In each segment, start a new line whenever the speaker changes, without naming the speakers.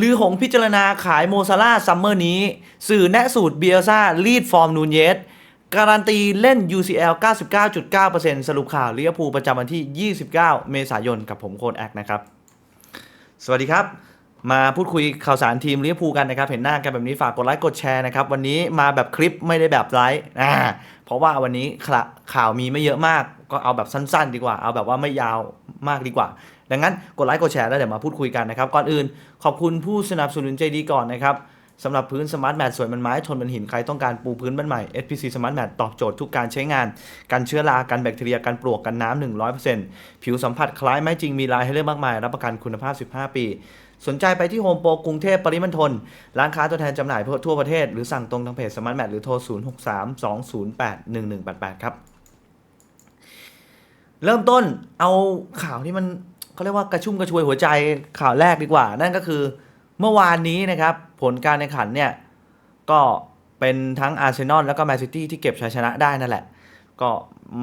ลือหงพิจารณาขายโมซาร่าซัมเมอร์นี้ สื่อแนะสูตรเบียซ่าลีดฟอร์มนูนเยสการันตีเล่น UCL 99.9%สรุปข่าวลิเวอร์พูลประจำวันที่ 29 เมษายนกับผมโคนแอคนะครับ สวัสดีครับ มาพูดคุยข่าวสารทีมลิเวอร์พูลกันนะครับ เห็นหน้ากันแบบนี้ฝากกดไลค์กดแชร์นะครับ วันนี้มาแบบคลิปไม่ได้แบบไลฟ์อ่าเพราะว่าวันนี้ข่าวมีไม่เยอะมาก ก็เอาแบบสั้น ๆ ดีกว่า เอาแบบว่าไม่ยาวมากดีกว่า ดังนั้นกดไลค์กดแชร์แล้วเดี๋ยวมาพูดคุยกันนะครับ ก่อนอื่นขอบคุณผู้สนับสนุนใจดีก่อนนะครับสำหรับพื้นสมาร์ทแมทสวยมันไม้ทนมันหินใครต้องการปูพื้นบ้านใหม่ SPC Smart Mat ตอบโจทย์ทุกการใช้งาน กันเชื้อรากันแบคทีเรียกันปลวกกันน้ำ100%ผิวสัมผัสคล้ายไม้จริงมีลายให้เลือกมากมาย รับประกันคุณภาพ 15 ปี สนใจไปที่โฮมโปรกรุงเทพปริมณฑลร้านค้าตัวแทนจำหน่ายทั่วประเทศ หรือสั่งตรงทางเพจ Smart Mat หรือโทร 0632081188 ครับ เริ่มต้นเอาข่าวที่มัน เขาเรียกว่ากระชุ่มกระชวยหัวใจข่าวแรกดีกว่า นั่นก็คือเมื่อวานนี้นะครับ ผลการแข่งขันเนี่ยก็เป็นทั้งอาร์เซนอลแล้วก็แมนซิตี้ที่เก็บชัยชนะได้นั่นแหละ ก็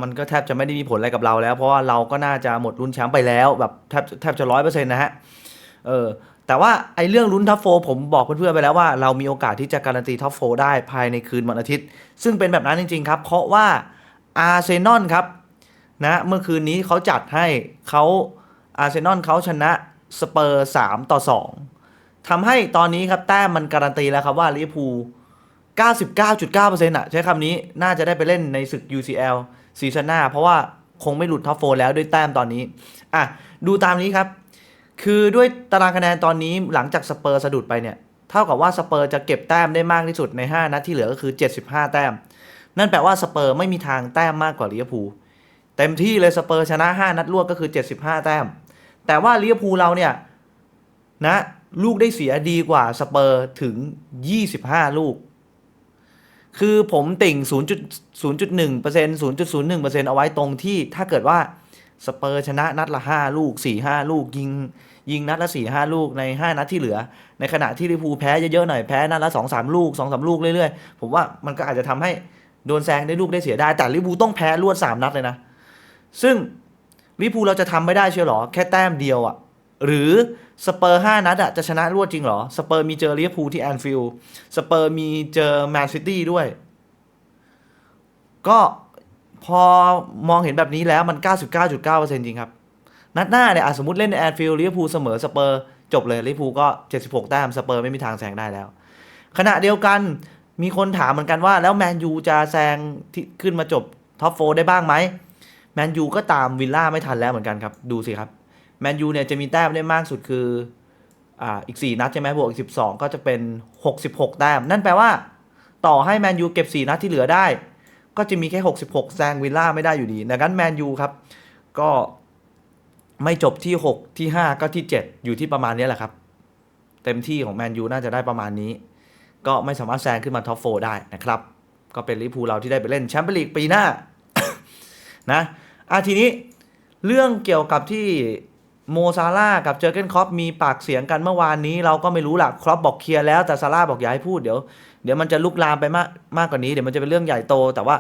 มันก็แทบจะไม่ได้มีผลอะไรกับเราแล้ว เพราะว่าเราก็น่าจะหมดลุ้นแชมป์ไปแล้วแบบแทบแทบจะร้อยเปอร์เซ็นต์นะฮะเออแต่ว่าไอ้เรื่องลุ้นท็อปโฟร์ผมบอกเพื่อนๆไปแล้วว่าเรามีโอกาสที่จะการันตีท็อปโฟร์ได้ภายในคืนวันอาทิตย์ ซึ่งเป็นแบบนั้นจริง ๆ ครับ เพราะว่าอาร์เซนอลครับนะเมื่อคืนนี้เขาจัดให้เขา อาร์เซนอลเขาชนะสเปอร์สามต่อสองทำให้ตอนนี้ครับแต้มมันการันตีแล้วครับว่าลิเวอร์พูล99.9%อะใช้คำนี้น่าจะได้ไปเล่นในศึก UCL ซีซั่นหน้า เพราะว่าคงไม่หลุดท็อปโฟแล้วด้วยแต้มตอนนี้ อะ ดูตามนี้ครับ คือด้วยตารางคะแนนตอนนี้หลังจากสเปอร์สะดุดไปเนี่ย เท่ากับว่าสเปอร์จะเก็บแต้มได้มากที่สุดใน 5 นัดที่เหลือก็คือ 75 แต้ม นั่นแปลว่าสเปอร์ไม่มีทางแต้มมากกว่าลิเวอร์พูลเต็มที่เลยสเปอร์ชนะ 5 นัดรวดก็คือ 75 แต้ม แต่ว่าลิเวอร์พูลเราเนี่ยนะลูกได้เสียดีกว่าสเปอร์ถึง 25 ลูก คือผมติ่ง 0.0.1% 0.01%เอาไว้ตรงที่ถ้าเกิดว่าสเปอร์ชนะนัดละ 5 ลูก 4-5 ลูกยิง ยิงนัดละ 4-5 ลูกใน 5 นัดที่เหลือ ในขณะที่ลิพูแพ้เยอะๆหน่อยแพ้นัดละ 2-3 ลูก 2-3 ลูกเรื่อยๆ ผมว่ามันก็อาจจะทำให้โดนแซงได้ลูกได้เสียได้ แต่ลิพูต้องแพ้รวด 3 นัดเลยนะ ซึ่ง ลิพูเราจะทำไม่ได้เชียวหรอ แค่แต้มเดียวอะ่ะ หรือสเปอร์ห้านัดอะ่ะจะชนะรวดจริงหรอ สเปอร์มีเจอลิเวอร์พูลที่แอนฟิลด์สเปอร์มีเจอแมนซิตี้ด้วย ก็พอมองเห็นแบบนี้แล้วมัน 99.9%จริงครับ นัดหน้าเนี่ยอะสมมติเล่นในแอนฟิลด์ลิเวอร์พูลเสมอสเปอร์จบเลยลิเวอร์พูลก็ 76 แต้มสเปอร์ไม่มีทางแซงได้แล้ว ขณะเดียวกันมีคนถามเหมือนกันว่า แล้วแมนยูจะแซงที่ขึ้นมาจบท็อปโฟได้บ้างไหม แมนยูก็ตามวิลล่าไม่ทันแล้วเหมือนกันครับ ดูสิครับ แมนยูเนี่ยจะมีแต้มได้มากสุดคืออ่าอีก 4 นัดใช่ไหมบวกอีก 12 ก็จะเป็น 66 แต้ม นั่นแปลว่า ต่อให้แมนยูเก็บ 4 นัดที่เหลือได้ ก็จะมีแค่ 66 แซงวิลล่าไม่ได้อยู่ดีดังนั้นแมนยูครับ ก็ไม่จบที่ 6 ที่ 5 ก็ที่ 7 อยู่ที่ประมาณนี้แหละครับ เต็มที่ของแมนยูน่าจะได้ประมาณนี้ ก็ไม่สามารถแซงขึ้นมาท็อปโฟได้นะครับ ก็เป็นลิเวอร์พูเราที่ได้ไปเล่นแชมเปี้ยนลีกปีหน้านะ อะทีนี้เรื่องเกี่ยวกับที่โมซาร่ากับเจอร์เกนครอปมีปากเสียงกันเมื่อวานนี้ เราก็ไม่รู้ล่ะครอปบอกเคลียร์แล้วแต่ซาร่าบอกอย่าให้พูดเดี๋ยวเดี๋ยวมันจะลุกลามไปมากมากกว่านี้เดี๋ยวมันจะเป็นเรื่องใหญ่โต แต่ว่า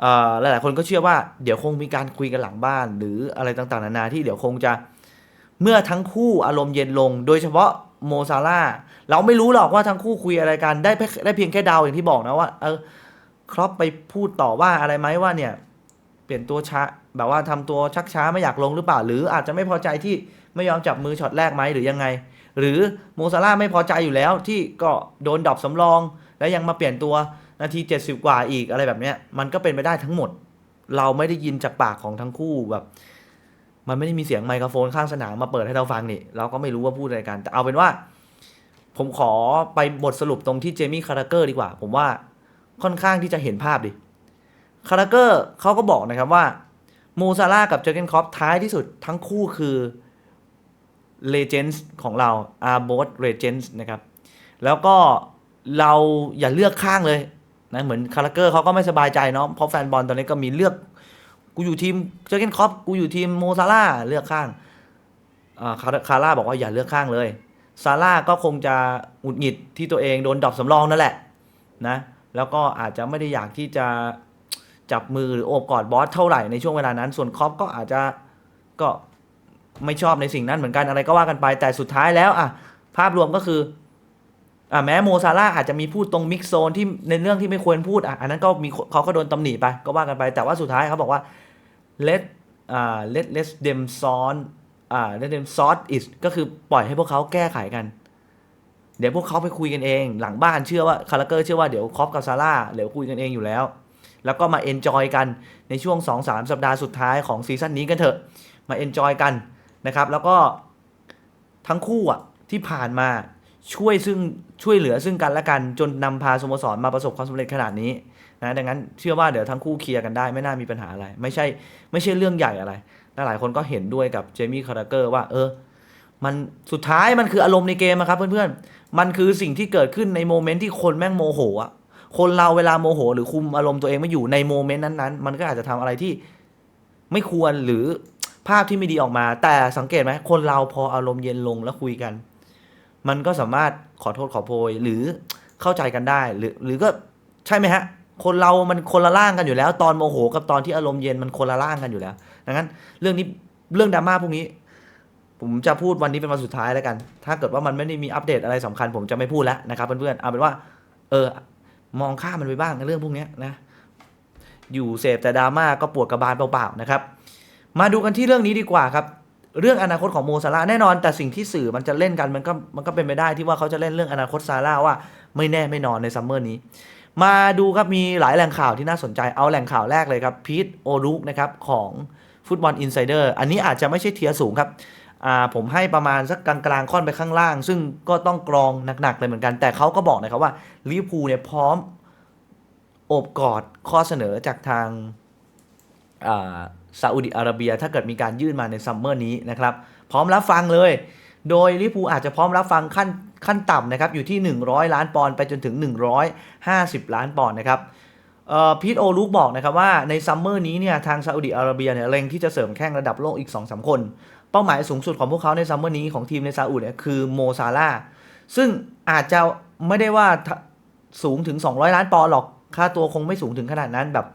เอ่อหลายๆคนก็เชื่อว่าเดี๋ยวคงมีการคุยกันหลังบ้าน หรืออะไรต่างๆนานาที่เดี๋ยวคงจะเมื่อทั้งคู่อารมณ์เย็นลง โดยเฉพาะโมซาร่าเราไม่รู้หรอกว่าทั้งคู่คุยอะไรกันได้ได้เพียงแค่เดาอย่างที่บอกนะว่าเออครอปไปพูดต่อว่าอะไรไหมว่าเนี่ยเปลี่ยนตัวช้า แบบว่าทำตัวชักช้าไม่อยากลงหรือเปล่า หรืออาจจะไม่พอใจที่ไม่ยอมจับมือช็อตแรกไหมหรือยังไง หรือโมซาร่าไม่พอใจอยู่แล้วที่ก็โดนดรอปสำรอง แล้วยังมาเปลี่ยนตัวนาที 70 กว่าอีกอะไรแบบเนี้ยมันก็เป็นไปได้ทั้งหมด เราไม่ได้ยินจากปากของทั้งคู่แบบ มันไม่ได้มีเสียงไมโครโฟนข้างสนามมาเปิดให้เราฟังนี่เราก็ไม่รู้ว่าพูดอะไรกันแต่เอาเป็นว่า ผมขอไปบทสรุปตรงที่เจมี่คาราเกอร์ดีกว่า ผมว่าค่อนข้างที่จะเห็นภาพดิคาราเกอร์เขาก็บอกนะครับว่า มซาร่ากับเจอร์เกนคอปท้ายที่สุดทั้งคู่คือเลเจนส์ของเราอาร์โบสเลเจนส์นะครับ แล้วก็เราอย่าเลือกข้างเลยนะเหมือนคาราเกอร์เขาก็ไม่สบายใจเนาะเพราะแฟนบอลตอนนี้ก็มีเลือกกูอยู่ทีมเจอร์เกนคอปกูอยู่ทีมโมซาร่าเลือกข้างอ่าคาคาร่าบอกว่าอย่าเลือกข้างเลยซาร่าก็คงจะหงุดหงิดที่ตัวเองโดนดรอปสำรองนั่นแหละนะแล้วก็อาจจะไม่ได้อยากที่จะ จับมือหรือโอบกอดบอสเท่าไหร่ในช่วงเวลานั้น ส่วนครอปก็อาจจะก็ไม่ชอบในสิ่งนั้นเหมือนกันอะไรก็ว่ากันไป แต่สุดท้ายแล้วอะภาพรวมก็คืออ่าแม้โมซาร่าอาจจะมีพูดตรงมิกโซนที่ในเรื่องที่ไม่ควรพูดอะอันนั้นก็มีเขาก็โดนตำหนิไปก็ว่ากันไปแต่ว่าสุดท้ายเขาบอกว่า let อ่า let let them sort อ่า let them sort it ก็คือปล่อยให้พวกเขาแก้ไขกัน เดี๋ยวพวกเขาไปคุยกันเอง หลังบ้านเชื่อว่าคาราเกอร์เชื่อว่าเดี๋ยวคอปกับซาร่าเดี๋ยวคุยกันเองอยู่แล้ว แล้วก็มาเอนจอยกันในช่วง 2-3 สัปดาห์สุดท้ายของซีซั่นนี้กันเถอะ มาเอนจอยกันนะครับ แล้วก็ทั้งคู่อะที่ผ่านมาช่วยซึ่งช่วยเหลือซึ่งกันและกันจนนำพาสโมสรมาประสบความสำเร็จขนาดนี้นะดังนั้นเชื่อว่าเดี๋ยวทั้งคู่เคลียร์กันได้ไม่น่ามีปัญหาอะไร ไม่ใช่ไม่ใช่เรื่องใหญ่อะไรและหลายคนก็เห็นด้วยกับเจมี่คาราเกอร์ว่าเออมันสุดท้ายมันคืออารมณ์ในเกมครับเพื่อนๆ มันคือสิ่งที่เกิดขึ้นในโมเมนต์ที่คนแม่งโมโหอะ คนเราเวลาโมโห หรือคุมอารมณ์ตัวเองไม่อยู่ในโมเมนต์นั้นๆ มันก็อาจจะทำอะไรที่ไม่ควรหรือภาพที่ไม่ดีออกมา แต่สังเกตไหมคนเราพออารมณ์เย็นลงแล้วคุยกัน มันก็สามารถขอโทษขอโพยหรือเข้าใจกันได้ หรือหรือก็ใช่ไหมฮะ คนเรามันคนละร่างกันอยู่แล้ว ตอนโมโหกับตอนที่อารมณ์เย็นมันคนละร่างกันอยู่แล้วดังนั้น เรื่องนี้เรื่องดราม่าพวกนี้ ผมจะพูดวันนี้เป็นวันสุดท้ายแล้วกัน ถ้าเกิดว่ามันไม่ได้มีอัปเดตอะไรสำคัญ ผมจะไม่พูดแล้วนะครับเพื่อนๆเอาเป็นว่า เออ มองข้ามมันไปบ้างในเรื่องพวกนี้นะอยู่เสพแต่ดราม่าก็ปวดกระบาลเปล่าๆนะครับ มาดูกันที่เรื่องนี้ดีกว่าครับ เรื่องอนาคตของโมซาร่าแน่นอน แต่สิ่งที่สื่อมันจะเล่นกันมันก็มันก็เป็นไปได้ที่ว่าเขาจะเล่นเรื่องอนาคตซาร่าว่าไม่แน่ไม่นอนในซัมเมอร์นี้ มาดูครับมีหลายแหล่งข่าวที่น่าสนใจเอาแหล่งข่าวแรกเลยครับพีทโอรุกนะครับของฟุตบอลอินไซเดอร์อันนี้อาจจะไม่ใช่เทียร์สูงครับ อ่าผมให้ประมาณสักกลางๆค่อนไปข้างล่าง ซึ่งก็ต้องกรองหนักๆเลยเหมือนกัน แต่เขาก็บอกนะครับว่าลิเวอร์พูลเนี่ยพร้อมโอบกอดข้อเสนอจากทางาซาอุดิอาระเบีย ถ้าเกิดมีการยื่นมาในซัมเมอร์นี้นะครับ พร้อมรับฟังเลย โดยลิฟท์พูอาจจะพร้อมรับฟังขั้นขั้นต่ำนะครับ อยู่ที่ 100 ล้านปอนด์ไปจนถึง 150 ล้านปอนด์นะครับพีทโอลูกบอกนะครับว่าในซัมเมอร์นี้เนี่ยทางซาอุดิอาระเบียเนี่ยเล็งที่จะเสริมแข้งระดับโลกอีก 2-3 คน เป้าหมายสูงสุดของพวกเขาในซัมเมอร์นี้ของทีมในซาอุเนี่ยคือโมซาร่าซึ่งอาจจะไม่ได้ว่าสูงถึง 200 ล้านปอนด์หรอก ค่าตัวคงไม่สูงถึงขนาดนั้นแบบ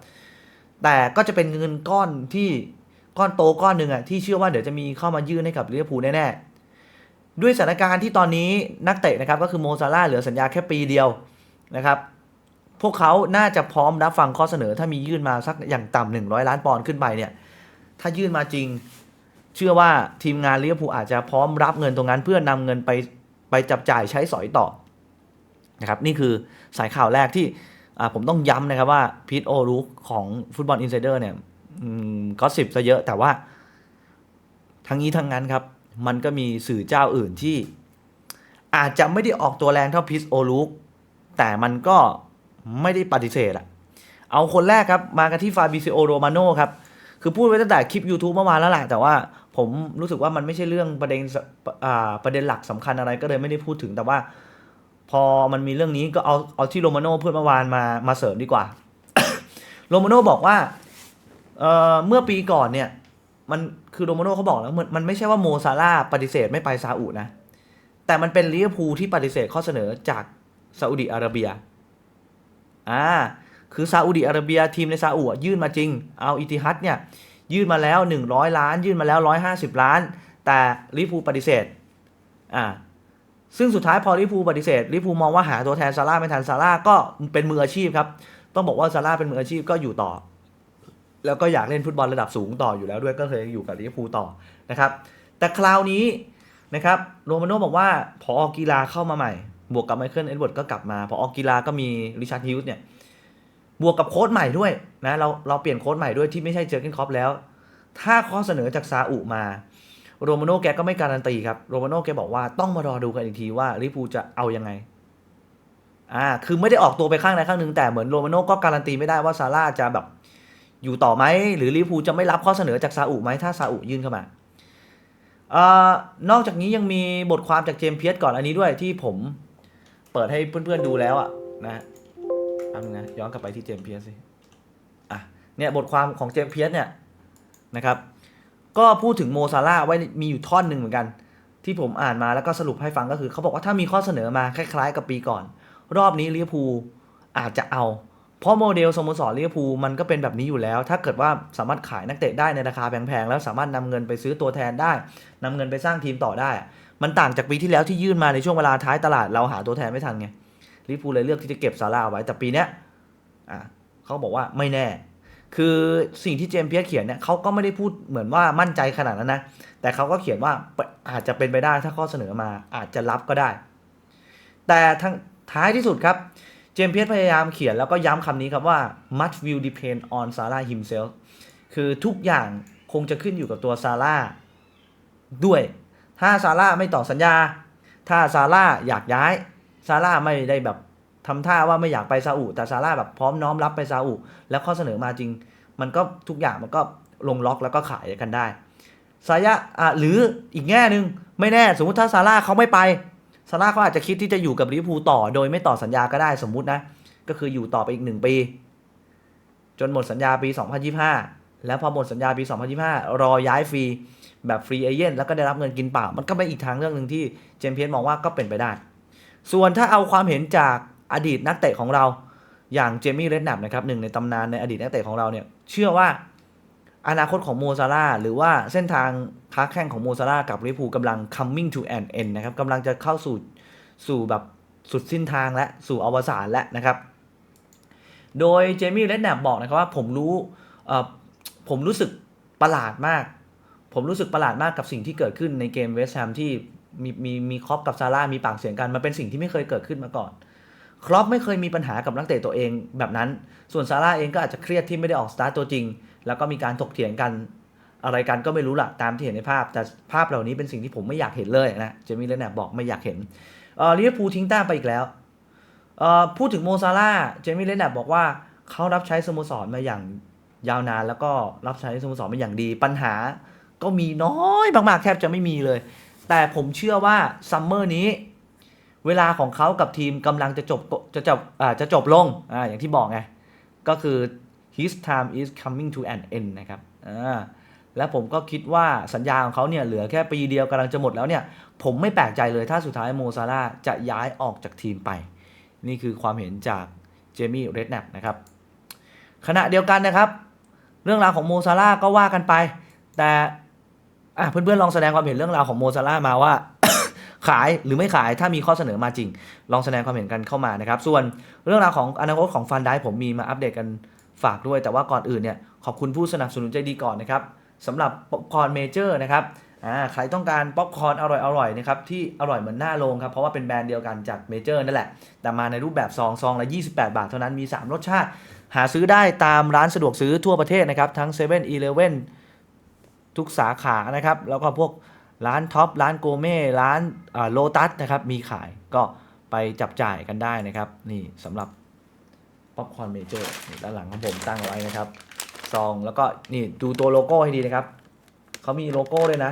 แต่ก็จะเป็นเงินก้อนที่ก้อนโตก้อนหนึ่งอะที่เชื่อว่าเดี๋ยวจะมีเข้ามายื่นให้กับลิเวอร์พูลแน่ๆ ด้วยสถานการณ์ที่ตอนนี้นักเตะนะครับก็คือโมซาร่าเหลือสัญญาแค่ปีเดียวนะครับ พวกเขาน่าจะพร้อมรับฟังข้อเสนอถ้ามียื่นมาสักอย่างต่ำหนึ่งร้อยล้านปอนด์ขึ้นไปเนี่ย ถ้ายื่นมาจริง เชื่อว่าทีมงานลิเวอร์พูลอาจจะพร้อมรับเงินตรงนั้น เพื่อนำเงินไปไปจับจ่ายใช้สอยต่อนะครับนี่คือสายข่าวแรกที่ผมต้องย้ำนะครับว่าพีทโอรูของฟุตบอลอินไซเดอร์เนี่ยก็สิบซะเยอะแต่ว่า ทั้งนี้ทั้งนั้นครับ มันก็มีสื่อเจ้าอื่นที่ อาจจะไม่ได้ออกตัวแรงเท่าพิสโอลูกแต่มันก็ไม่ได้ปฏิเสธอะเอาคนแรกครับ มากันที่ฟาบิซิโอโรมาโนครับ คือพูดไว้ตั้งแต่คลิป YouTube เมื่อวานแล้วแหละแต่ว่า ผมรู้สึกว่ามันไม่ใช่เรื่องประเด็นประเด็นหลักสำคัญอะไรก็เลยไม่ได้พูดถึงแต่ว่า พอมันมีเรื่องนี้ก็เอาเอาที่โรมาโน่พูดเมื่อวานมามาเสริมดีกว่า โรมาโน่บอกว่าเอ่อเมื่อปีก่อนเนี่ยมันคือโรมาโน่เขาบอกแล้วมันมันไม่ใช่ว่าโมซาร่าปฏิเสธไม่ไปซาอุนะ แต่มันเป็นลิเวอร์พูลที่ปฏิเสธข้อเสนอจากซาอุดิอาระเบียอ่าคือซาอุดิอาระเบียทีมในซาอุยื่นมาจริง เอาอิติฮัดเนี่ย ยื่นมาแล้ว 100 ล้าน ยื่นมาแล้ว 150 ล้าน แต่ลิเวอร์พูปฏิเสธอ่าซึ่งสุดท้ายพอลิเวอร์พูปฏิเสธลิเวอร์พูมองว่าหาตัวแทนซาร่าไม่ทันซาร่าก็เป็นมืออาชีพครับต้องบอกว่าซาร่าเป็นมืออาชีพก็อยู่ต่อ แล้วก็อยากเล่นฟุตบอลระดับสูงต่ออยู่แล้วด้วยก็เลยอยู่กับลิเวอร์พูต่อนะครับแต่คราวนี้นะครับโรมาโน่บอกว่าพออกีฬาเข้ามาใหม่ บวกกับไมเคิลเอ็ดเวิร์ดก็กลับมาพอกีฬาก็มีริชาร์ดฮิวส์เนี่ย บวกกับโค้ชใหม่ด้วยนะเราเราเปลี่ยนโค้ชใหม่ด้วยที่ไม่ใช่เจอร์เกนคอปแล้ว ถ้าข้อเสนอจากซาอุมาโรมาโน่แกก็ไม่การันตีครับโรมาโน่แกบอกว่าต้องมารอดูกันอีกทีว่าลิพูจะเอายังไงอ่าคือไม่ได้ออกตัวไปข้างใดข้างหนึ่งแต่เหมือนโรมาโน่ก็การันตีไม่ได้ว่าซาร่าจะแบบอยู่ต่อไหมหรือลิพูจะไม่รับข้อเสนอจากซาอุไหมถ้าซาอุยื่นเข้ามาเอ่อนอกจากนี้ยังมีบทความจากเจมส์เพียสก่อนอันนี้ด้วยที่ผมเปิดให้เพื่อนๆดูแล้วอะนะ อานะย้อนกลับไปที่เจมส์เพียสสิอะเนี่ยบทความของเจมส์เพียสเนี่ยนะครับก็พูดถึงโมซาร่าไว้มีอยู่ท่อนหนึ่งเหมือนกัน ที่ผมอ่านมาแล้วก็สรุปให้ฟังก็คือ เขาบอกว่าถ้ามีข้อเสนอมาคล้าย ๆ กับปีก่อน รอบนี้ลิเวอร์พูลอาจจะเอา เพราะโมเดลสโมสรลิเวอร์พูลมันก็เป็นแบบนี้อยู่แล้ว ถ้าเกิดว่าสามารถขายนักเตะได้ในราคาแพงๆแล้วสามารถนำเงินไปซื้อตัวแทนได้นำเงินไปสร้างทีมต่อได้ มันต่างจากปีที่แล้วที่ยื่นมาในช่วงเวลาท้ายตลาดเราหาตัวแทนไม่ทันไง ลิเวอร์พูเลยเลือกที่จะเก็บซาร่าเอาไว้แต่ปีเนี้ยอะเขาบอกว่าไม่แน่ คือสิ่งที่เจมเปียเขียนเนี่ยเขาก็ไม่ได้พูดเหมือนว่ามั่นใจขนาดนั้นนะ แต่เขาก็เขียนว่าอาจจะเป็นไปได้ถ้าข้อเสนอมาอาจจะรับก็ได้ แต่ทั้งท้ายที่สุดครับเจมเพียสพยายามเขียนแล้วก็ย้ำคำนี้ครับว่า much will depend on Salah himself คือทุกอย่างคงจะขึ้นอยู่กับตัวซาร่าด้วย ถ้าซาร่าไม่ต่อสัญญา ถ้าซาร่าอยากย้าย ซาร่าไม่ได้แบบทำท่าว่าไม่อยากไปซาอุแต่ซาร่าแบบพร้อมน้อมรับไปซาอุแล้วข้อเสนอมาจริง มันก็ทุกอย่างมันก็ลงล็อกแล้วก็ขายกันได้สายะอะหรืออีกแง่หนึ่งไม่แน่สมมติถ้าซาร่าเขาไม่ไปซาร่าเขาอาจจะคิดที่จะอยู่กับลิเวอร์พูลต่อ โดยไม่ต่อสัญญาก็ได้สมมุตินะ ก็คืออยู่ต่อไปอีกหนึ่งปี จนหมดสัญญาปี 2025 แล้วพอหมดสัญญาปี 2025 รอย้ายฟรีแบบฟรีเอเย่นแล้วก็ได้รับเงินกินเปล่า มันก็เป็นอีกทางเรื่องหนึ่งที่เจมส์เพียนมองว่าก็เป็นไปได้ ส่วนถ้าเอาความเห็นจากอดีตนักเตะของเราอย่างเจมี่เรดนับนะครับหนึ่งในตำนานในอดีตนักเตะของเราเนี่ยเชื่อว่าอนาคตของโมซาร่าหรือว่าเส้นทางค้าแข่งของโมซาร่ากับลิเวอร์พูลกำลัง coming to an end นะครับกำลังจะเข้าสู่สู่แบบสุดสิ้นทางและสู่อวสานแล้วนะครับ โดยเจมี่เรดแนบบอกนะครับว่าผมรู้ผมรู้สึกประหลาดมาก ผมรู้สึกประหลาดมากกับสิ่งที่เกิดขึ้นในเกมเวสต์แฮมที่ มีมีมีครอปกับซาร่ามีปากเสียงกันมันเป็นสิ่งที่ไม่เคยเกิดขึ้นมาก่อนครอปไม่เคยมีปัญหากับนักเตะตัวเองแบบนั้น ส่วนซาร่าเองก็อาจจะเครียดที่ไม่ได้ออกสตาร์ตตัวจริง แล้วก็มีการถกเถียงกัน อะไรกันก็ไม่รู้ละตามที่เห็นในภาพ แต่ภาพเหล่านี้เป็นสิ่งที่ผมไม่อยากเห็นเลยนะเจมี่เลนแนบบอกไม่อยากเห็นเออลิเวอร์พูลทิ้งแต้มไปอีกแล้วเออพูดถึงโมซาร่าเจมี่เลนแนบบอกว่าเขารับใช้สโมสรมาอย่างยาวนาน แล้วก็รับใช้สโมสรมาอย่างดี ปัญหาก็มีน้อยมากๆแทบจะไม่มีเลย แต่ผมเชื่อว่าซัมเมอร์นี้ เวลาของเขากับทีมกำลังจะจบจะจบจะจบลงออย่างที่บอกไง ก็คือ his time is coming to an end นะครับและผมก็คิดว่าสัญญาของเขาเนี่ยเหลือแค่ปีเดียวกำลังจะหมดแล้วเนี่ย ผมไม่แปลกใจเลยถ้าสุดท้ายโมซาร่าจะย้ายออกจากทีมไป นี่คือความเห็นจากเจมี่เรดแนปนะครับ ขณะเดียวกันนะครับ เรื่องราวของโมซาร่าก็ว่ากันไป แต่ อะเพื่อนๆลองแสดงความเห็นเรื่องราวของโมซาร่ามาว่า ขายหรือไม่ขายถ้ามีข้อเสนอมาจริง ลองแสดงความเห็นกันเข้ามานะครับ ส่วนเรื่องราวของอนาคตของฟันได้ผมมีมาอัปเดตกันฝากด้วย แต่ว่าก่อนอื่นเนี่ยขอบคุณผู้สนับสนุนใจดีก่อนนะครับสำหรับป๊อปคอร์นเมเจอร์นะครับอ่าใครต้องการป๊อปคอร์นอร่อยๆนะครับที่อร่อยเหมือนหน้าโรงครับเพราะว่าเป็นแบรนด์เดียวกันจากเมเจอร์นั่นแหละ แต่มาในรูปแบบซองซองละ 28 บาทเท่านั้นมี 3 รสชาติ หาซื้อได้ตามร้านสะดวกซื้อทั่วประเทศนะครับทั้ง7 e เ e ่ e อ ทุกสาขานะครับ แล้วก็พวกร้านท็อปร้านโกเม่ร้านโลตัสนะครับ มีขายก็ไปจับจ่ายกันได้นะครับ นี่สำหรับป๊อปคอร์นเมเจอร์ด้านหลังของผมตั้งไว้นะครับซองแล้วก็นี่ดูตัวโลโก้ให้ดีนะครับเขามีโลโก้ด้วยนะ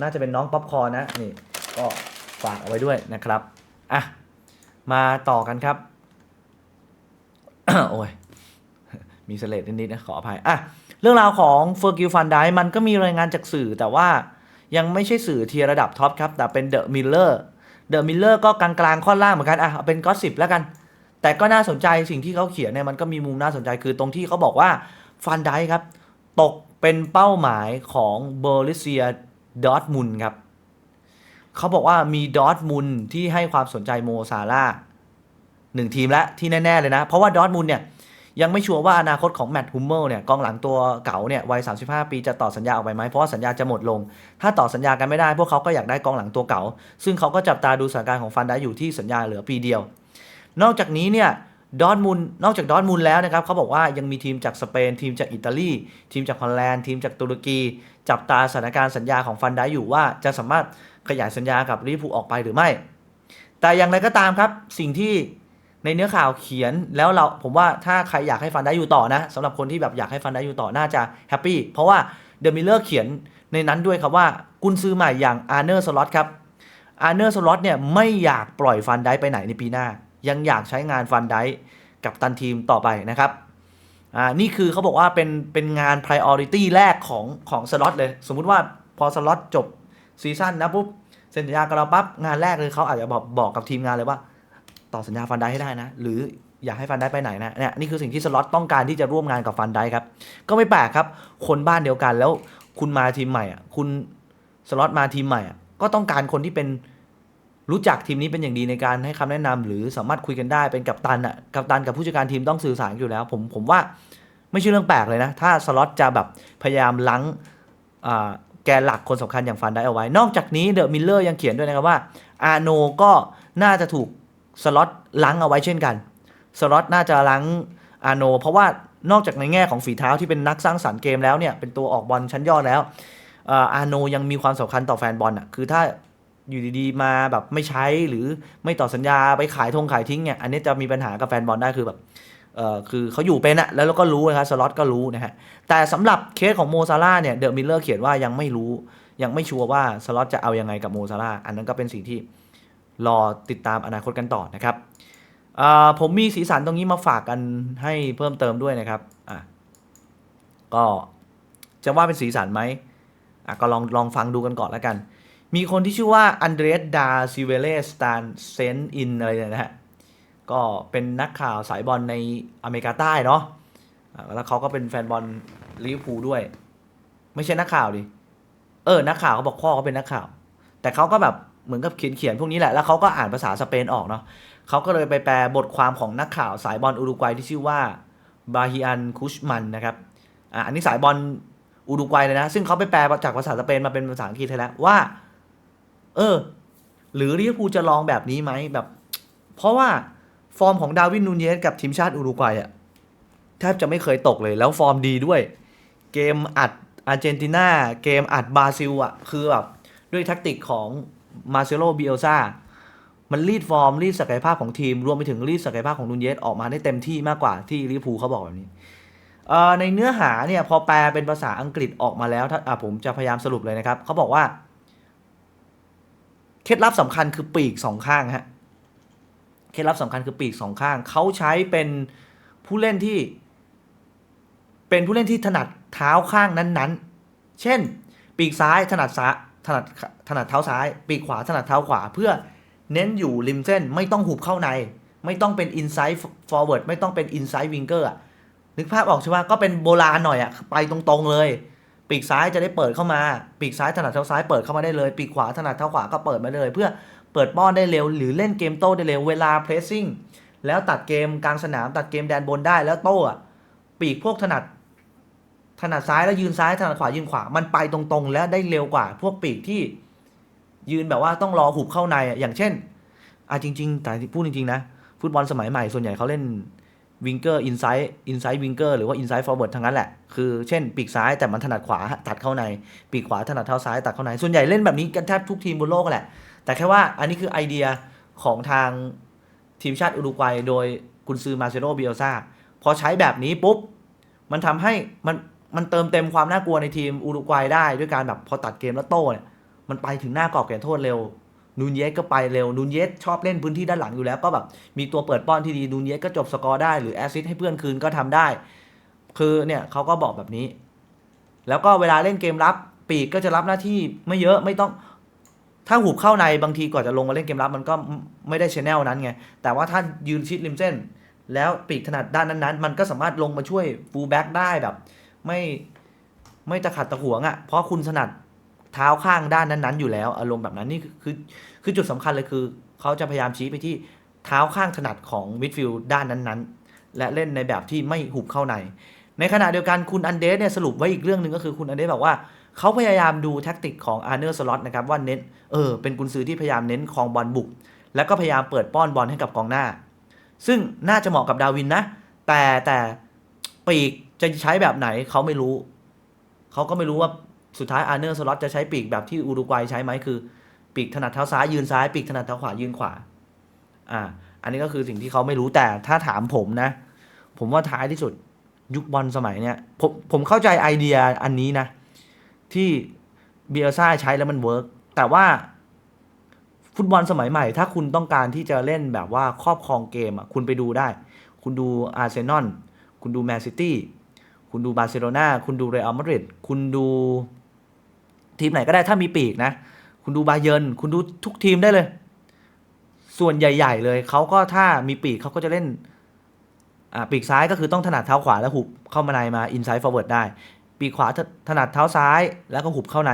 น่าจะเป็นน้องป๊อปคอร์นนะนี่ก็ฝากเอาไว้ด้วยนะครับอะมาต่อกันครับ โอ้ยมีเสลดนิดๆนะขออภัยอะ เรื่องราวของเฟอร์กิลฟันไดมันก็มีรายงานจากสื่อแต่ว่ายังไม่ใช่สื่อเทียระดับท็อปครับ แต่เป็นเดอะมิลเลอร์เดอะมิลเลอร์ก็กลางๆข้อล่างเหมือนกันอะเป็นก็สิบแล้วกัน แต่ก็น่าสนใจสิ่งที่เขาเขียนเนี่ยมันก็มีมุมน่าสนใจคือตรงที่เขาบอกว่าฟันไดครับ ตกเป็นเป้าหมายของเบอร์ลิเซียดอทมุนครับเขาบอกว่ามีดอทมุนที่ให้ความสนใจโมซาร่าหนึ่งทีมล้วที่แน่ ๆ เลยนะ เพราะว่าดอทมุนเนี่ย ยังไม่ชัวร์ว่าอนาคตของแมตต์ฮุมเมลเนี่ยกองหลังตัวเก่าเนี่ยวัย 35 ปีจะต่อสัญญาออกไปไหมเพราะว่าสัญญาจะหมดลง ถ้าต่อสัญญากันไม่ได้ พวกเขาก็อยากได้กองหลังตัวเก่า ซึ่งเขาก็จับตาดูสถานการณ์ของฟันได้อยู่ที่สัญญาเหลือปีเดียว นอกจากนี้เนี่ยดอทมุนนอกจากดอทมุนแล้วนะครับเขาบอกว่ายังมีทีมจากสเปน ทีมจากอิตาลี ทีมจากฮอลแลนด์ทีมจากตุรกี จับตาสถานการณ์สัญญาของฟันได้อยู่ว่าจะสามารถขยายสัญญากับลิเวอร์พูลออกไปหรือไม่ แต่อย่างไรก็ตามครับสิ่งที่ ในเนื้อข่าวเขียนแล้วเราผมว่าถ้าใครอยากให้ฟันได้อยู่ต่อนะสำหรับคนที่แบบอยากให้ฟันได้อยู่ต่อน่าจะแฮปปี้เพราะว่าเดอะมิลเลอร์เขียนในนั้นด้วยครับว่ากุนซื้อใหม่อย่างอาร์เนอร์สล็อตครับอาร์เนอร์สล็อตเนี่ยไม่อยากปล่อยฟันได้ไปไหนในปีหน้า ยังอยากใช้งานฟันได้กับตันทีมต่อไปนะครับอ่านี่คือเขาบอกว่าเป็นเป็นงาน priority แรกของของสล็อตเลย สมมุติว่าพอสล็อตจบซีซั่นนะปุ๊บเซ็นสัญญากับเราปั๊บงานแรกเลยเขาอาจจะบอกบอกกับทีมงานเลยว่า ต่อสัญญาฟันได้ให้ได้นะ หรืออยากให้ฟันได้ไปไหนนะเนี่ยนี่คือสิ่งที่สล็อตต้องการที่จะร่วมงานกับฟันได้ครับ ก็ไม่แปลกครับ คนบ้านเดียวกันแล้วคุณมาทีมใหม่อะคุณสล็อตมาทีมใหม่อะก็ต้องการคนที่เป็นรู้จักทีมนี้เป็นอย่างดีในการให้คำแนะนำหรือสามารถคุยกันได้เป็นกัปตันอะกัปตันกับผู้จัดการทีมต้องสื่อสารอยู่แล้ว ผมผมว่าไม่ใช่เรื่องแปลกเลยนะ ถ้าสล็อตจะแบบพยายามล้างแกนหลักคนสำคัญอย่างฟันได้เอาไว้ นอกจากนี้เดอะมิลเลอร์ยังเขียนด้วยนะครับว่าอาโนก็น่าจะถูก สล็อตล้างเอาไว้เช่นกัน สล็อตน่าจะล้างอาโน เพราะว่านอกจากในแง่ของฝีเท้าที่เป็นนักสร้างสรรค์เกมแล้วเนี่ยเป็นตัวออกบอลชั้นยอดแล้วอาโนยังมีความสำคัญต่อแฟนบอลอะคือถ้าอยู่ดีๆ มาแบบไม่ใช้หรือไม่ต่อสัญญาไปขายทงขายทิ้งเนี่ยอันนี้จะมีปัญหากับแฟนบอลได้คือแบบเออคือเขาอยู่เป็นอะแล้วเราก็รู้นะครับสล็อตก็รู้นะฮะแต่สำหรับเคสของโมซาร่าเนี่ยเดอะมิลเลอร์เขียนว่ายังไม่รู้ยังไม่ชัวร์ว่าสล็อตจะเอายังไงกับโมซาร่าอันนั้นก็เป็นสิ่งที่ รอติดตามอนาคตกันต่อนะครับผมมีสีสันตรงนี้มาฝากกันให้เพิ่มเติมด้วยนะครับอะก็จะว่าเป็นสีสันไหมอะก็ลองลองฟังดูกันก่อนแล้วกัน มีคนที่ชื่อว่าอันเดรสดาซิเวเลสตานเซนอินอะไรเนี่ยนะฮะก็เป็นนักข่าวสายบอลในอเมริกาใต้เนาะะแล้วเขาก็เป็นแฟนบอลลิเวอร์พูลด้วย ไม่ใช่นักข่าวดิ เออ นักข่าวเขาบอกพ่อเขาเป็นนักข่าว แต่เขาก็แบบ เหมือนกับเขียนเขียนพวกนี้แหละ แล้วเขาก็อ่านภาษาสเปนออกเนาะเขาก็เลยไปแปลบทความของนักข่าวสายบอลอุรุกวัยที่ชื่อว่าบาฮิอันคุชมันนะครับ อะอันนี้สายบอลอุรุกวัยเลยนะ ซึ่งเขาไปแปลจากภาษาสเปนมาเป็นภาษาอังกฤษแล้วว่า เออ หรือลิเวอร์พูลจะลองแบบนี้ไหมแบบ เพราะว่าฟอร์มของดาวินนูเยสกับทีมชาติอุรุกวัยอะแทบจะไม่เคยตกเลย แล้วฟอร์มดีด้วย เกมอัดอาร์เจนตินาเกมอัดบราซิลอะคือแบบด้วยแทักติกของ มาเซโลบิเอลซามันรีดฟอร์มรีดศักยภาพของทีม รวมไปถึงรีดศักยภาพของนูนเยสออกมาได้เต็มที่มากกว่าที่ลิเวอร์พูลเขาบอกแบบนี้ในเนื้อหาเนี่ยพอแปลเป็นภาษาอังกฤษออกมาแล้วถ้าผมจะพยายามสรุปเลยนะครับเขาบอกว่า เคล็ดลับสำคัญคือปีกสองข้างฮะเคล็ดลับสำคัญคือปีกสองข้างเขาใช้เป็นผู้เล่นที่ เป็นผู้เล่นที่ถนัดเท้าข้างนั้นๆ เช่น ปีกซ้ายถนัดซ้าย ถนัดถนัดเท้าซ้าย ปีกขวาถนัดเท้าขวา เพื่อเน้นอยู่ริมเส้นไม่ต้องหุบเข้าใน ไม่ต้องเป็น inside forward ไม่ต้องเป็น inside winger อะนึกภาพออกใช่ไหมก็เป็นโบราณหน่อยอะไปตรงๆเลย ปีกซ้ายจะได้เปิดเข้ามา ปีกซ้ายถนัดเท้าซ้ายเปิดเข้ามาได้เลย ปีกขวาถนัดเท้าขวาก็เปิดมาเลย เพื่อเปิดป้อนได้เร็ว หรือเล่นเกมโต้ได้เร็วเวลา pressing แล้วตัดเกมกลางสนามตัดเกมแดนบนได้แล้วโต้อะปีกพวกถนัด ถนัดซ้ายแล้วยืนซ้ายถนัดขวายืนขวา มันไปตรงๆ แล้วได้เร็วกว่า พวกปีกที่ยืนแบบว่าต้องรอหุบเข้าในอย่างเช่นอะจริง ๆ แต่พูดจริงๆนะฟุตบอลสมัยใหม่ส่วนใหญ่เขาเล่นวิงเกอร์อินไซด์อินไซด์วิงเกอร์หรือว่าอินไซด์ฟอร์เวิร์ดทั้งนั้นแหละ คือเช่น ปีกซ้ายแต่มันถนัดขวาตัดเข้าใน ปีกขวาถนัดเท้าซ้ายตัดเข้าใน ส่วนใหญ่เล่นแบบนี้กันแทบทุกทีมบนโลกแหละ แต่แค่ว่าอันนี้คือไอเดียของทางทีมชาติอุรุกวัย โดยกุนซือมาเซโรเบียซาพอใช้แบบนี้ปุ๊บ มันทำให้มัน มันเติมเต็มความน่ากลัวในทีมอุรุกวัยได้ด้วยการแบบพอตัดเกมแล้วโต้เนี่ยมันไปถึงหน้ากรอบแก่โทษเร็วนูนเยสก็ไปเร็วนูนเยสชอบเล่นพื้นที่ด้านหลังอยู่แล้ว ก็แบบมีตัวเปิดป้อนที่ดีนูนเยสก็จบสกอร์ได้หรือแอสซิสต์ให้เพื่อนคืนก็ทำได้ คือเนี่ยเขาก็บอกแบบนี้ แล้วก็เวลาเล่นเกมรับปีกก็จะรับหน้าที่ไม่เยอะไม่ต้อง ถ้าหุบเข้าในบางทีก่อนจะลงมาเล่นเกมรับมันก็ไม่ได้ชแนลนั้นไงแต่ว่าถ้ายืนชิดริมเส้น แล้วปีกถนัดด้านนั้นๆ มันก็สามารถลงมาช่วยฟูลแบ็กได้แบบ ไม่ไม่ตะขัดตะขวงอะ่ะเพราะคุณถนัดเท้าข้างด้านนั้นๆอยู่แล้ว อารมณ์แบบนั้นนี่คือคือจุดสำคัญเลยคือเขาจะพยายามชี้ไปที่เท้าข้างถนัดของมิดฟิลด์ด้านนั้นๆ และเล่นในแบบที่ไม่หุบเข้าใน ในขณะเดียวกันคุณอันเดสเนี่ยสรุปไว้อีกเรื่องหนึ่งก็คือคุณอันเดสบอกว่าเขาพยายามดูแท็กติกของอาร์เนอร์สล็อตนะครับว่าเน้นเออเป็นกุนซือที่พยายามเน้นครองบอลบุก แล้วก็พยายามเปิดป้อนบอลให้กับกองหน้า ซึ่งน่าจะเหมาะกับดาวินนะ แต่แต่ปีก จะใช้แบบไหนเขาไม่รู้ เขาก็ไม่รู้ว่าสุดท้ายอาร์เนอร์สล็อตจะใช้ปีกแบบที่อุรุกวัยใช้ไหมคือ ปีกถนัดเท้าซ้ายยืนซ้าย ปีกถนัดเท้าขวายืนขวา อ่า อันนี้ก็คือสิ่งที่เขาไม่รู้แต่ถ้าถามผมนะ ผมว่าท้ายที่สุดยุคบอลสมัยเนี้ยผมผมเข้าใจไอเดียอันนี้นะ ที่เบียร์ซ่าใช้แล้วมันเวิร์กแต่ว่าฟุตบอลสมัยใหม่ ถ้าคุณต้องการที่จะเล่นแบบว่าครอบครองเกมอะคุณไปดูได้ คุณดูอาร์เซนอลคุณดูแมนซิตี้ คุณดูบาร์เซโลนาคุณดูเรอัลมาดริดคุณดูทีมไหนก็ได้ถ้ามีปีกนะ คุณดูบาเยิร์นคุณดูทุกทีมได้เลย ส่วนใหญ่ ๆ เลยเขาก็ถ้ามีปีกเขาก็จะเล่นปีกซ้ายก็คือต้องถนัดเท้าขวาแล้วหุบเข้ามาในมาอินไซด์ฟอร์เวิร์ดได้ ปีกขวาถถนัดเท้าซ้ายแล้วก็หุบเข้าใน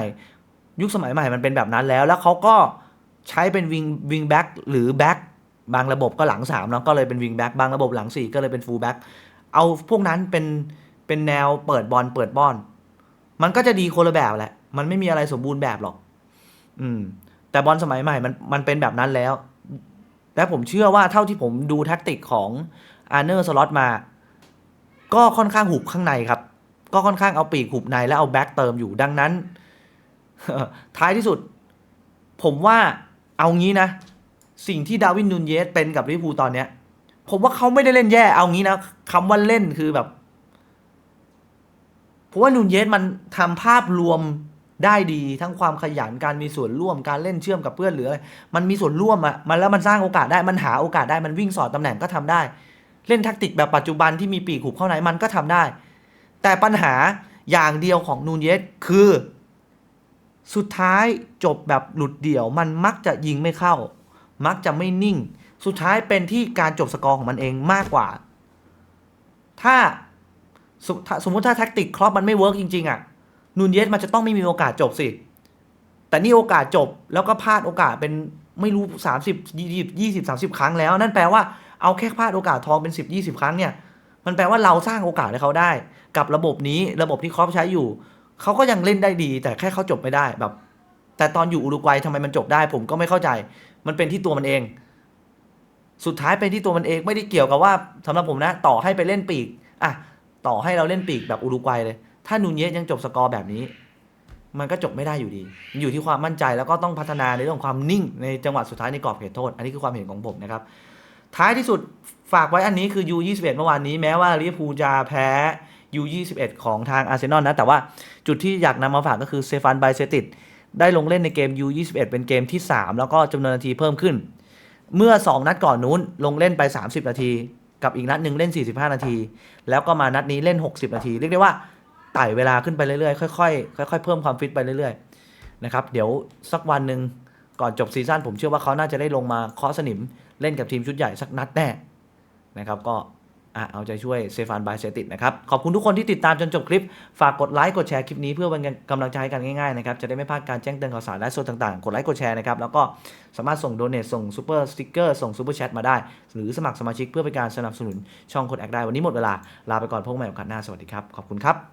ยุคสมัยใหม่มันเป็นแบบนั้นแล้ว แล้วเขาก็ใช้เป็นวิงวิงแบ็กหรือแบ็กบางระบบก็หลัง3เนาะก็เลยเป็นวิงแบ็กบางระบบหลัง 4 ก็เลยเป็นฟูลแบ็กเอาพวกนั้นเป็น เป็นแนวเปิดบอลเปิดบอลมันก็จะดีคนละแบบแหละ มันไม่มีอะไรสมบูรณ์แบบหรอก อืม แต่บอลสมัยใหม่มันมันเป็นแบบนั้นแล้ว และผมเชื่อว่าเท่าที่ผมดูแท็กติกของอาร์เนอร์สล็อตมา ก็ค่อนข้างหุบข้างในครับ ก็ค่อนข้างเอาปีกหุบในแล้วเอาแบ็กเติมอยู่ดังนั้น ท้ายที่สุด ผมว่าเอางี้นะ สิ่งที่ดาวินนูนเยสเป็นกับลิเวอร์พูลตอนเนี้ย ผมว่าเขาไม่ได้เล่นแย่เอางี้นะคำว่าเล่นคือแบบ ผมว่านูนเยสมันทำภาพรวมได้ดีทั้งความขยันการมีส่วนร่วมการเล่นเชื่อมกับเพื่อนหรืออะไรมันมีส่วนร่วมอะมันแล้วมันสร้างโอกาสได้มันหาโอกาสได้มันวิ่งสอดตำแหน่งก็ทำได้ เล่นแท็กติกแบบปัจจุบันที่มีปีกหุบเข้าในมันก็ทำได้ แต่ปัญหาอย่างเดียวของนูนเยสคือ สุดท้ายจบแบบหลุดเดี่ยว มันมักจะยิงไม่เข้า มักจะไม่นิ่ง สุดท้ายเป็นที่การจบสกอร์ของมันเองมากกว่า ถ้า สมสมมติถ้าแท็กติกครอปมันไม่เวิร์กจริงๆอะนูนเยสมันจะต้องไม่มีโอกาสจบสิ แต่นี่โอกาสจบแล้วก็พลาดโอกาสเป็นไม่รู้ 30 20 20 30 ครั้งแล้ว นั่นแปลว่าเอาแค่พลาดโอกาสทองเป็น 10 20 ครั้งเนี่ย มันแปลว่าเราสร้างโอกาสให้เขาได้ กับระบบนี้ระบบที่ครอปใช้อยู่ เขาก็ยังเล่นได้ดี แต่แค่เขาจบไม่ได้แบบ แต่ตอนอยู่อุรุกวัยทำไมมันจบได้ ผมก็ไม่เข้าใจ มันเป็นที่ตัวมันเอง สุดท้ายเป็นที่ตัวมันเองไม่ได้เกี่ยวกับว่าสำหรับผมนะ ต่อให้ไปเล่นปีกอะ ต่อให้เราเล่นปีกแบบอุรุกวัยเลย ถ้านูเยสยังจบสกอร์แบบนี้ มันก็จบไม่ได้อยู่ดีมันอยู่ที่ความมั่นใจแล้วก็ต้องพัฒนาในเรื่องของความนิ่งในจังหวะสุดท้ายในกรอบเขตโทษ อันนี้คือความเห็นของผมนะครับ ท้ายที่สุดฝากไว้อันนี้คือ U21 เมื่อวานนี้แม้ว่าลิเวอร์พูลจะแพ้ U21 ของทางอาร์เซนอลนะ แต่ว่าจุดที่อยากนำมาฝากก็คือเซฟานไบเซติดได้ลงเล่นในเกม U21 เป็นเกมที่ 3 แล้วก็จำนวนนาทีเพิ่มขึ้น เมื่อ 2 นัดก่อนนู้นลงเล่นไป 30 นาที กับอีกนัดหนึ่งเล่น 45 นาที แล้วก็มานัดนี้เล่น 60 นาที เรียกได้ว่าไต่เวลาขึ้นไปเรื่อยๆ ค่อยๆ ค่อยๆ เพิ่มความฟิตไปเรื่อยๆ นะครับ เดี๋ยวสักวันหนึ่งก่อนจบซีซั่นผมเชื่อว่าเขาน่าจะได้ลงมาเคาะสนิมเล่นกับทีมชุดใหญ่สักนัดแน่นะครับก็ เอาใจช่วยเซฟานบายเซติดนะครับ ขอบคุณทุกคนที่ติดตามจนจบคลิป ฝากกดไลค์กดแชร์คลิปนี้เพื่อเป็นกำลังใจให้กันง่ายๆนะครับ จะได้ไม่พลาดการแจ้งเตือนข่าวสารและส่วนต่างๆ กดไลค์กดแชร์นะครับ แล้วก็สามารถส่งโดเนทส่งซูเปอร์สติ๊กเกอร์ส่งซูเปอร์แชทมาได้ หรือสมัครสมาชิกเพื่อเป็นการสนับสนุนช่องคนแอคได้วันนี้หมดเวลาลาไปก่อนพบกันใหม่โอกาสหน้าสวัสดีครับขอบคุณครับ